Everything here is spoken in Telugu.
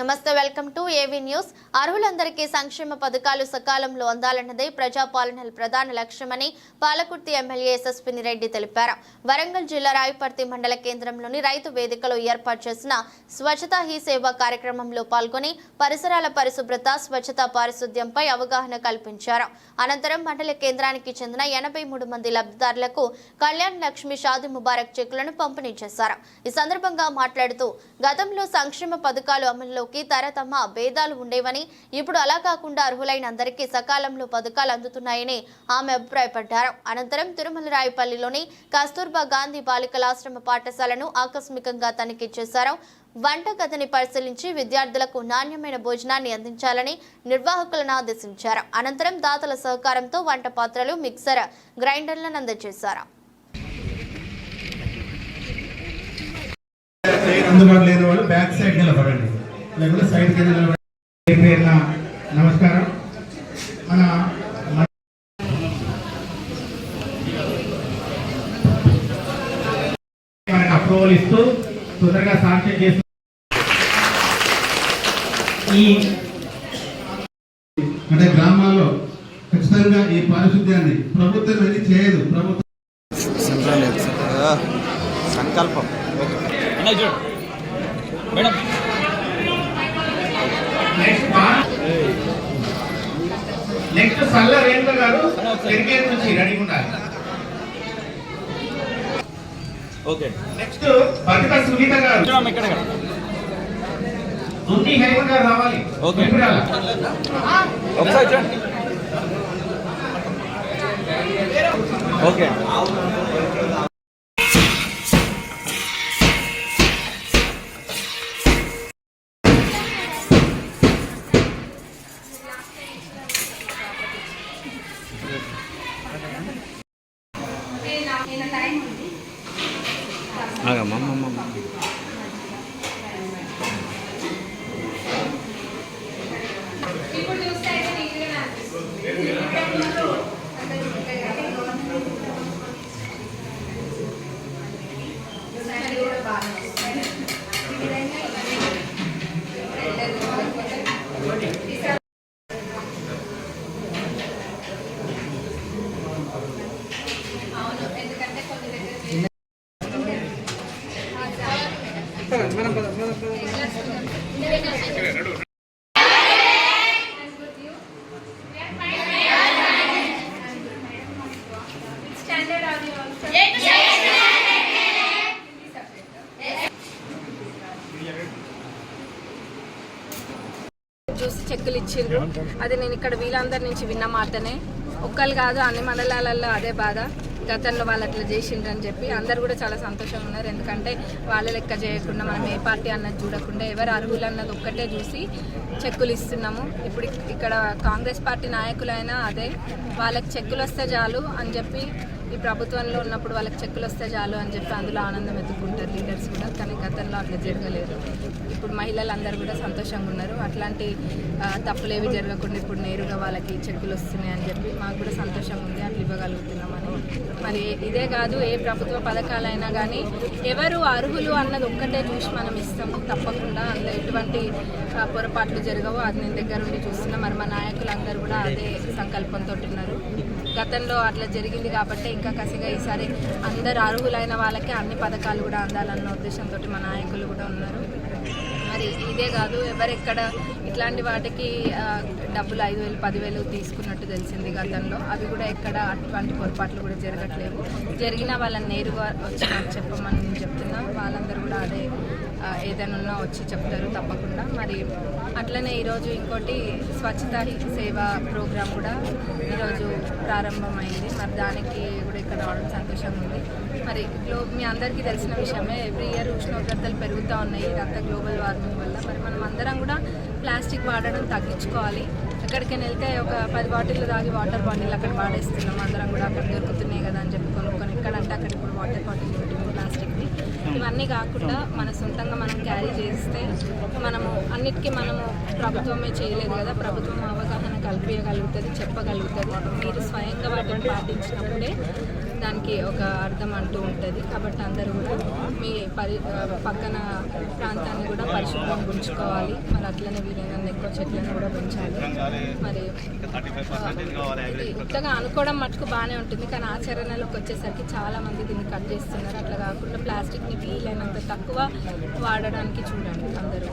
నమస్తే వెల్కమ్ టు ఏవీ న్యూస్. అర్హులందరికీ సంక్షేమ పథకాలు సకాలంలో అందాలన్నదే ప్రజాపాలన ప్రధాన లక్ష్యమని పాలకుర్తి ఎమ్మెల్యే యశస్విని రెడ్డి తెలిపారు. వరంగల్ జిల్లా రాయపర్తి మండల కేంద్రంలోని రైతు వేదికలో ఏర్పాటు చేసిన స్వచ్ఛతా హీ సేవ కార్యక్రమంలో పాల్గొని పరిసరాల పరిశుభ్రత స్వచ్ఛతా పారిశుద్ధ్యంపై అవగాహన కల్పించారు. అనంతరం మండల కేంద్రానికి చెందిన ఎనభై మూడు మంది లబ్ధిదారులకు కళ్యాణ్ లక్ష్మి షాది ముబారక్ చెక్కులను పంపిణీ చేశారు. ఈ సందర్భంగా మాట్లాడుతూ గతంలో సంక్షేమ పథకాలు అమల్లోకి తరతమ భేదాలు ఉండేవని ఇప్పుడు అలా కాకుండా అర్హులైన అందరికీ సకాలంలో పథకాలు అందుతున్నాయని ఆమె అభిప్రాయపడ్డారు. అనంతరం తిరుమల రాయపల్లిలోని కస్తూర్బా గాంధీ బాలికల ఆశ్రమ పాఠశాలను ఆకస్మికంగా తనిఖీ చేశారు. వంటగదిని పరిశీలించి విద్యార్థులకు నాణ్యమైన భోజనాన్ని అందించాలని నిర్వాహకులను ఆదేశించారు. అనంతరం దాతల సహకారంతో వంట పాత్రలు మిక్సర్ గ్రైండర్లను అందజేశారు. అందుబాటులో లేని వాళ్ళు బ్యాక్ సైడ్ నిలబడండి. సైడ్ కింద పేరున నమస్కారం. మన అప్రూవల్ ఇస్తూ తొందరగా శాంక్షన్ చేస్తూ ఈ అంటే గ్రామాల్లో ఖచ్చితంగా ఈ పారిశుద్ధ్యాన్ని ప్రభుత్వం అనేది చేయదు. ప్రభుత్వం సంకల్పం అన్నయ్య చూడు మేడం నెక్స్ట్ బా- నెక్స్ట్ సల్ల రేణుక గారు క్రికెట్ నుంచి రెడీగా ఉండాలి ఓకే. నెక్స్ట్ బతిక సునీత గారు. దున్ని హైమ గారు రావాలి. ఓకే. ఒకసారి చూడండి. ఓకే. ఆగమ్మమ్మ ఇప్పుడు చూస్తే అయితే నీట్గానే అనిపిస్తుంది ఇది కూడా బాగా వస్తుంది. ఈ విధంగా ఇవన్నీ ఈసారి అవును ఎందుకంటే కొన్ని దగ్గర స్టాండర్డ్ ఆడియో చూసి చెక్కులు ఇచ్చిండ్రు. అది నేను ఇక్కడ వీళ్ళందరి నుంచి విన్న మాటనే. ఒక్కరు కాదు అన్ని మండలాలలో అదే బాధ. గతంలో వాళ్ళు అట్లా చేసిండ్రు అని చెప్పి అందరు కూడా చాలా సంతోషంగా ఉన్నారు. ఎందుకంటే వాళ్ళ లెక్క చేయకుండా మనం ఏ పార్టీ అన్నది చూడకుండా ఎవరు అర్హులు అన్నది ఒక్కటే చూసి చెక్కులు ఇస్తున్నాము. ఇప్పుడు ఇక్కడ కాంగ్రెస్ పార్టీ నాయకులైనా అదే వాళ్ళకి చెక్కులు వస్తే చాలు అని చెప్పి ఈ ప్రభుత్వంలో ఉన్నప్పుడు వాళ్ళకి చెక్కులు వస్తే చాలు అని చెప్పి అందులో ఆనందం ఎత్తుకుంటారు లీడర్స్ కూడా. కానీ గతంలో అట్లా జరగలేదు. ఇప్పుడు మహిళలు అందరూ కూడా సంతోషంగా ఉన్నారు. అట్లాంటి తప్పులేవి జరగకుండా ఇప్పుడు నేరుగా వాళ్ళకి చెక్కులు వస్తున్నాయి అని చెప్పి మాకు కూడా సంతోషంగా ఉంది. అట్లా ఇవ్వగలుగుతున్నామని మరి ఇదే కాదు ఏ ప్రభుత్వ పథకాలైనా కానీ ఎవరు అర్హులు అన్నది ఒక్కటే చూసి మనం ఇస్తాము. తప్పకుండా అందులో ఎటువంటి పొరపాట్లు జరగవు. అది నేను దగ్గర ఉండి చూస్తున్నా. మరి మా నాయకులు అందరూ కూడా అదే సంకల్పంతో ఉన్నారు. గతంలో అట్లా జరిగింది కాబట్టి ఇంకా కసిగా ఈసారి అందరు అర్హులైన వాళ్ళకి అన్ని పథకాలు కూడా అందాలన్న ఉద్దేశంతో మా నాయకులు కూడా ఉన్నారు. మరి ఇదే కాదు ఎవరెక్కడ ఇట్లాంటి వాటికి డబ్బులు ఐదు వేలు పదివేలు తీసుకున్నట్టు తెలిసింది గతంలో. అవి కూడా ఎక్కడ అటువంటి పొరపాట్లు కూడా జరగట్లేవు జరిగిన వాళ్ళని నేరుగా వచ్చి చెప్పమని నేను చెప్తున్నా. వాళ్ళందరూ కూడా అదే ఏదైనా ఉన్నా వచ్చి చెప్తారు తప్పకుండా. మరి అట్లనే ఈరోజు ఇంకోటి స్వచ్ఛత సేవ ప్రోగ్రాం కూడా ఈరోజు ప్రారంభమైంది. మరి దానికి కూడా ఇక్కడ రావడం సంతోషంగా ఉంది. మరి గ్లో మీ అందరికీ తెలిసిన విషయమే ఎవ్రీ ఇయర్ ఉష్ణోగ్రతలు పెరుగుతూ ఉన్నాయి. ఇదంతా గ్లోబల్ వార్మింగ్ వల్ల మరి మనం అందరం కూడా ప్లాస్టిక్ వాడడం తగ్గించుకోవాలి. ఎక్కడికైనా వెళ్తే ఒక పది బాటిల్ తాగి వాటర్ బాటిల్ అక్కడ వాడేస్తున్నాం. అందరం కూడా అక్కడ దొరుకుతున్నాయి కదా అని చెప్పి కొనుక్కొని ఎక్కడంటే అక్కడ ఇప్పుడు వాటర్ బాటిల్ ప్లాస్టిక్ని. ఇవన్నీ కాకుండా మన సొంతంగా మనం క్యారీ చేస్తే మనము అన్నిటికీ మనము ప్రభుత్వమే చేయలేదు కదా. ప్రభుత్వం అవగాహన కల్పించగలుగుతుంది చెప్పగలుగుతుంది. మీరు స్వయంగా వాటిని పాటించినప్పుడే దానికి ఒక అర్థం అంటూ ఉంటుంది. కాబట్టి అందరూ కూడా మీ పరి పక్కన ప్రాంతాన్ని కూడా పరిశుభ్రంగా ఉంచుకోవాలి. మరి అట్లనే వీలైనంత ఎక్కువ చెట్లను కూడా పెంచాలి. మరి ఇట్లాగా అనుకోవడం మటుకు బాగానే ఉంటుంది. కానీ ఆచరణలోకి వచ్చేసరికి చాలా మంది దీన్ని కట్ చేస్తున్నారు. అట్లా కాకుండా ప్లాస్టిక్ని వీలైనంత తక్కువ వాడడానికి చూడండి అందరూ.